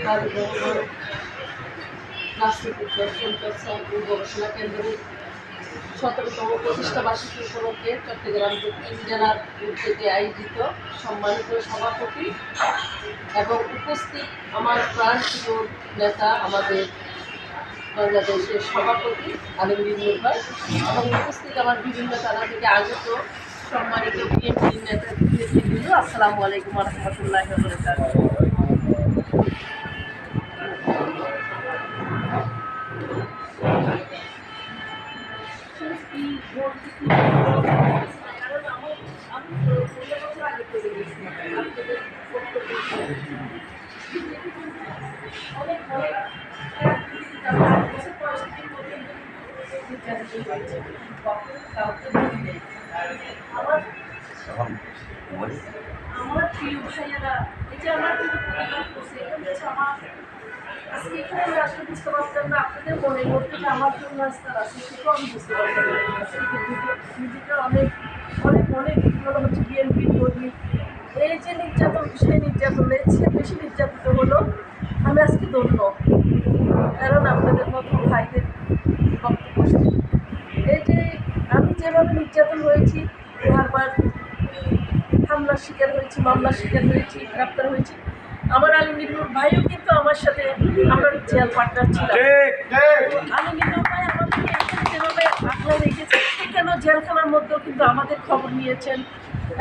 তার রহমান রাষ্ট্রপতি চর্চা ও গবেষণা কেন্দ্রের সতেরোতম প্রতিষ্ঠা বার্ষিকী উপলক্ষে চট্টগ্রাম জেলার উদ্যোগে আয়োজিত সম্মানিত সভাপতি এবং উপস্থিত আমার প্রাণপ্রিয় নেতা আমাদের বাংলাদেশের সভাপতি আলমগীর নির্ভর এবং উপস্থিত আমার বিভিন্ন থানা থেকে আগত সম্মানিত বিএনপি নেতৃবৃন্দ আসসালামু আলাইকুম রহমতুল্লাহ অনেক অনেক আমার প্রিয় ভাইয়েরা যে আমার কিন্তু এটা আমার আজকে এখানে আমি আসলে বুঝতে পারতাম না আপনাদের মনের মধ্যে যে আমার জন্য আজকে আছে সেটাও আমি বুঝতে পারতাম নিজেকে অনেক অনেক অনেক ভালো হচ্ছে বিএনপি কর্মী এই যে নির্যাতন, সেই নির্যাতনের চেয়ে বেশি নির্যাতিত হলো আমি আজকে ধন্য। কারণ আপনাদের মতো ভাইদের বক্তব্য এই যে আমি যেভাবে নির্যাতন হয়েছি, বারবার হামলার শিকার হয়েছি, মামলার শিকার হয়েছি, গ্রেপ্তার হয়েছি আমার আলমগীর নূর ভাইও কিন্তু আমার সাথে আমরা জেল পার্টনার ছিলাম আলমগীর নূর ভাই আমাকে এখানে যেভাবে আগ্রহ রেখেছে কেন জেলখানার মধ্যেও কিন্তু আমাদের খবর নিয়েছেন?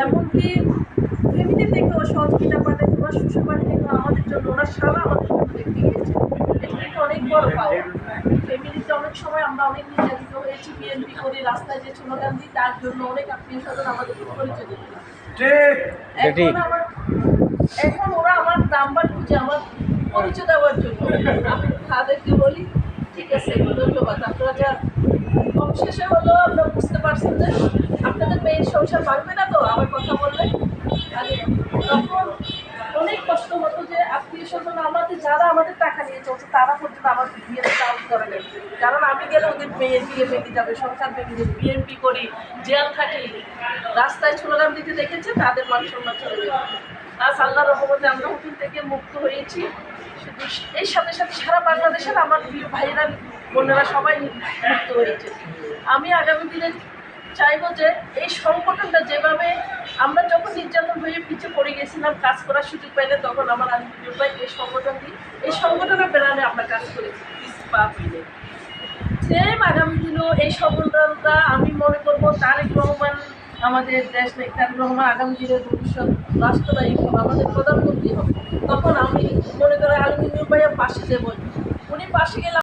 এমনকি ফ্যামিলি থেকেও সহযোগিতা পাঠাতে ওনার শ্বশুর বাড়ি থেকেও আমাদের জন্য ওনার সারা আমাদের জন্য দেখতে গিয়েছে এটা অনেক বড় পাওয়া। ফ্যামিলিতে অনেক সময় আমরা অনেক নির্যাতিত হয়েছি বিএনপি করি রাস্তায় যে স্লোগান দিই তার জন্য অনেক আত্মীয় স্বজন আমাদের পরিচয় দিত এখন আমার এখন ওরা নাম্বার খুঁজে আমার পরিচয় দেওয়ার জন্য। আমি তাদেরকে বলি, ঠিক আছে, ধন্যবাদ। আপনারা যা অবশেষে হলো আপনারা বুঝতে পারছেন যে আপনাদের মেয়ের সংসার পারবে না তো? আমার কথা বললে তখন অনেক কষ্ট হতো যে আত্মীয় স্বজন আমাদের, যারা আমাদের টাকা নিয়ে চলছে তারা পর্যন্ত আমার বিয়েতে চাউল করে নেই কারণ আমি গেলে ওদের মেয়ের বিয়ে ভেঙে যাবে, সংসার ভেঙে যাবে বিএনপি করি, জেল খাটি। রাস্তায় স্লোগান দিতে দেখেছে, তাদের মান সম্মান চলে যাবে আজ আল্লাহ রহমতে আমরা হোটেল থেকে মুক্ত হয়েছি। শুধু এই সাথে সাথে সারা বাংলাদেশের আমার ভাইয়েরা, বোনেরা সবাই মুক্ত হয়েছে। আমি আগামী দিনে চাইব যে এই সংগঠনটা যেভাবে আমরা যখন নির্যাতন হয়ে পিছিয়ে পড়ে গেছিলাম, কাজ করার সুযোগ পাইলে তখন আমার আলমগীর ভাই এই সংগঠনটি এই সংগঠনের বেড়ানে আমরা কাজ করেছি পা ফিরে সেম আগামী দিনেও এই সংগঠনটা আমি মনে করব তারেক রহমান, আমাদের দেশ নেই, তারেক রহমান আগামী দিনের ভবিষ্যৎ রাষ্ট্রনায়ক হবে আমাদের প্রধানমন্ত্রী হবে তখন আমি মনে করি আলমগীর ভাইয়ের পাশে বলি উনি পাশে গেলে